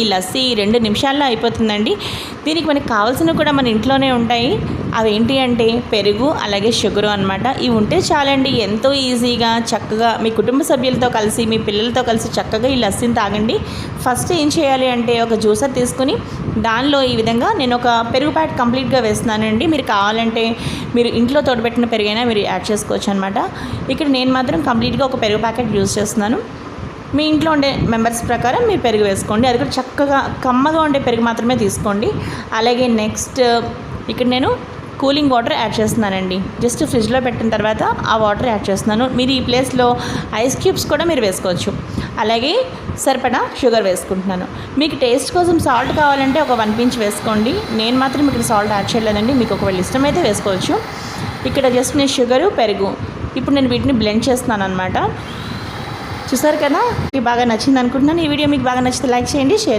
ఈ లస్సీ రెండు నిమిషాల్లో అయిపోతుందండి. దీనికి మనకి కావాల్సినవి కూడా మన ఇంట్లోనే ఉంటాయి. అవి ఏంటి అంటే పెరుగు అలాగే షుగరు అనమాట ఇవి ఉంటే చాలండి. ఎంతో ఈజీగా చక్కగా మీ కుటుంబ సభ్యులతో కలిసి మీ పిల్లలతో కలిసి చక్కగా ఈ లస్సీని తాగండి. ఫస్ట్ ఏం చేయాలి అంటే ఒక జ్యూసర్ తీసుకుని దానిలో ఈ విధంగా నేను ఒక పెరుగు ప్యాట్ కంప్లీట్గా వేస్తున్నానండి. మీరు కావాలంటే మీరు ఇంట్లో తోడబెట్టిన పెరుగైనా మీరు యాడ్ చేసుకోవచ్చు అనమాట ఇక్కడ నేను మాత్రం కంప్లీట్గా ఒక పెరుగు ప్యాకెట్ యూజ్ చేస్తున్నాను. మీ ఇంట్లో ఉండే మెంబర్స్ ప్రకారం మీరు పెరుగు వేసుకోండి. అది కూడా చక్కగా కమ్మగా ఉండే పెరుగు మాత్రమే తీసుకోండి. అలాగే నెక్స్ట్ ఇక్కడ నేను కూలింగ్ వాటర్ యాడ్ చేస్తున్నానండి. జస్ట్ ఫ్రిడ్జ్లో పెట్టిన తర్వాత ఆ వాటర్ యాడ్ చేస్తున్నాను. మీరు ఈ ప్లేస్లో ఐస్ క్యూబ్స్ కూడా మీరు వేసుకోవచ్చు. అలాగే సరిపడా షుగర్ వేసుకుంటున్నాను. మీకు టేస్ట్ కోసం సాల్ట్ కావాలంటే ఒక వన్ పించ్ వేసుకోండి. నేను మాత్రం ఇక్కడ సాల్ట్ యాడ్ చేయలేదండి. మీకు ఒకవేళ ఇష్టమైతే వేసుకోవచ్చు. ఇక్కడ జస్ట్ నేను షుగరు పెరుగు. ఇప్పుడు నేను వీటిని బ్లెండ్ చేస్తున్నాను అనమాట చూసారు కదా? మీకు బాగా నచ్చింది అనుకుంటున్నాను ఈ వీడియో మీకు బాగా నచ్చితే లైక్ చేయండి షేర్ చేయండి.